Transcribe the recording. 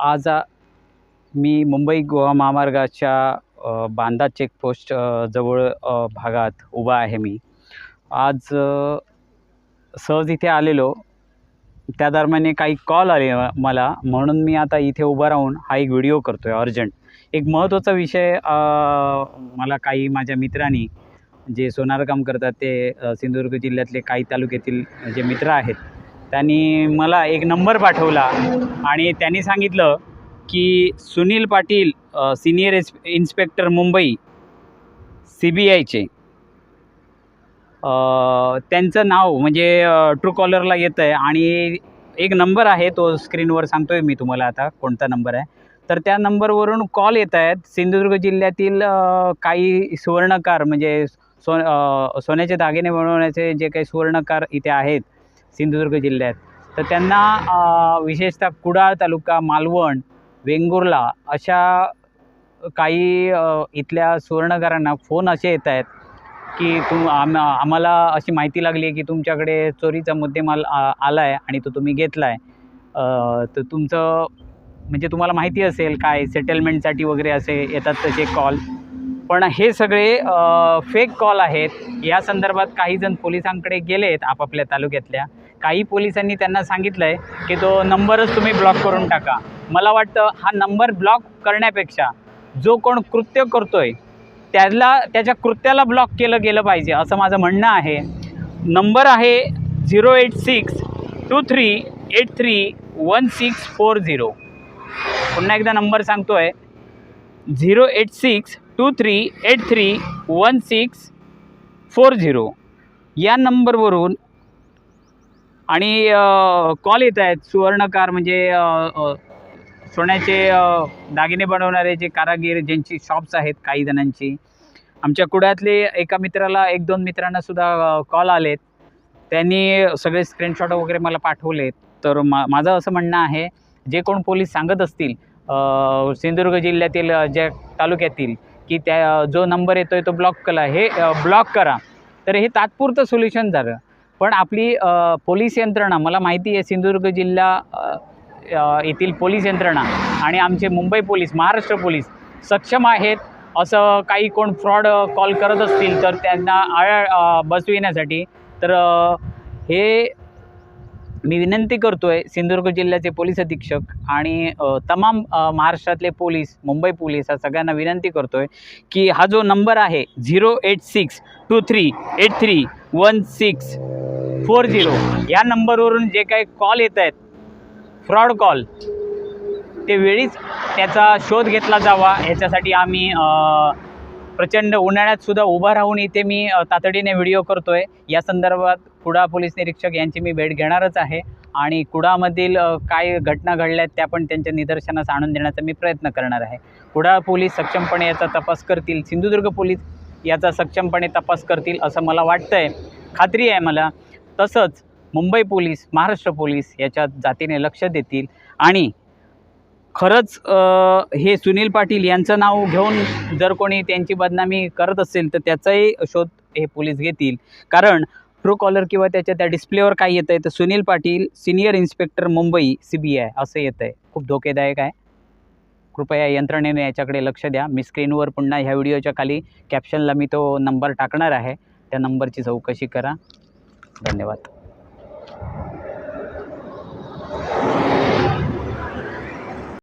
आज मी मुंबई गोवा महामार्गाच्या बांदा चेकपोस्ट जवळ भागात उभा आहे मी. आज सहज इथे आलेलो. त्या दरम्यान काही कॉल आले मला. म्हणून मी आता इथे उभा राहून हा एक व्हिडिओ करतो आहे अर्जंट. एक महत्त्वाचा विषय मला काही माझ्या मित्रांनी जे सोनार काम करतात ते सिंधुदुर्ग जिल्ह्यातले काही तालुक्यातील जे मित्र आहेत त्यांनी मला एक नंबर पाठवला आणि त्यांनी सांगितलं की Sunil Patil senior S inspector Mumbai C B आयचे. त्यांचं नाव म्हणजे ट्रू कॉलरला येतं आहे आणि एक नंबर आहे तो स्क्रीनवर सांगतो आहे मी तुम्हाला आता कोणता नंबर आहे. तर त्या नंबरवरून कॉल येत आहेत सिंधुदुर्ग जिल्ह्यातील काही सुवर्णकार म्हणजे सो सोन्याचे दागिने बनवण्याचे जे काही सुवर्णकार इथे आहेत सिंधुदुर्ग जिल्ह्यात. तर त्यांना विशेषतः कुडाळ तालुका मालवण वेंगुर्ला अशा काही इथल्या सुवर्णकारांना फोन असे येत आहेत की तुम आम आम्हाला अशी माहिती लागली आहे की तुमच्याकडे चोरीचा मुद्देमाल आ आला आहे आणि तो तुम्ही घेतला आहे तर तुमचं म्हणजे तुम्हाला माहिती असेल काय सेटलमेंटसाठी वगैरे असे येतात तसे कॉल पण हे सगळे फेक कॉल आहेत. या संदर्भात काही जण पोलिसांकडे गेले आहेत आपापल्या तालुक्यातल्या. काही पोलिसांनी त्यांना सांगितलं आहे की तो नंबरच तुम्ही ब्लॉक करून टाका. मला वाटतं हा नंबर ब्लॉक करण्यापेक्षा जो कोण कृत्य करतो आहे त्याला त्याच्या कृत्याला ब्लॉक केलं गेलं पाहिजे असं माझं म्हणणं आहे. नंबर आहे zero eight six two three eight three one six four zero पुन्हा एकदा नंबर सांगतो आहे zero eight six two three eight three one six four zero या नंबरवरून आणि कॉल येत आहेत. सुवर्णकार म्हणजे सोन्याचे दागिने बनवणारे जे कारागीर ज्यांची शॉप्स आहेत काही जणांची. आमच्या कुड्यातले एका मित्राला एक दोन मित्रांना सुद्धा कॉल आलेत. त्यांनी सगळे स्क्रीनशॉट वगैरे मला पाठवलेत. तर मा माझं असं म्हणणं आहे जे कोण पोलीस सांगत असतील सिंधुदुर्ग जिल्ह्यातील ज्या तालुक्यातील की त्या जो नंबर येतो आहे तो ब्लॉक करा. हे ब्लॉक करा. तर हे तात्पुरतं सोल्युशन झालं. पण आपली पोलीस यंत्रणा मला माहिती आहे सिंधुदुर्ग जिल्हा येथील पोलीस यंत्रणा आणि आमचे मुंबई पोलीस महाराष्ट्र पोलीस सक्षम आहेत. असं काही कोण फ्रॉड कॉल करत असतील तर त्यांना आळ बसविण्यासाठी तर हे मी विनंती करतो आहे सिंधुदुर्ग जिल्ह्याचे पोलीस अधीक्षक आणि तमाम महाराष्ट्रातले पोलीस मुंबई पोलीस हा सगळ्यांना विनंती करतो आहे की हा जो नंबर आहे zero eight six two three eight three one six four zero या नंबरवरून जे काही कॉल येत आहेत फ्रॉड कॉल ते वेळीच त्याचा शोध घेतला जावा. याच्यासाठी आम्ही प्रचंड उन्हाळ्यातसुद्धा उभं उभा राहून इथे मी तातडीने व्हिडिओ करतो आहे या संदर्भात कुडा पोलीस निरीक्षक यांची मी भेट घेणारच आहे आणि कुडामधील काय घटना घडल्या आहेत त्या पण त्यांच्या निदर्शनास आणून देण्याचा मी प्रयत्न करणार आहे. कुडा पोलीस सक्षमपणे याचा तपास करतील. सिंधुदुर्ग पोलीस याचा सक्षमपणे तपास करतील असं मला वाटतं आहे खात्री आहे मला. तसंच मुंबई पोलीस महाराष्ट्र पोलीस याच्यात जातीने लक्ष देतील. आणि खरंच हे सुनील पाटील यांचं नाव घेऊन जर कोणी त्यांची बदनामी करत असेल तर त्याचाही शोध हे पोलीस घेतील. कारण ट्रू कॉलर किंवा त्याच्या त्या डिस्प्लेवर काय येतं आहे तर Sunil Patil senior inspector Mumbai C B I असं येतं आहे खूप धोकेदायक आहे. कृपया यंत्रणेने याच्याकडे लक्ष द्या. मी स्क्रीनवर पुन्हा ह्या व्हिडिओच्या खाली कॅप्शनला मी तो नंबर टाकणार आहे. त्या नंबरची चौकशी करा. धन्यवाद.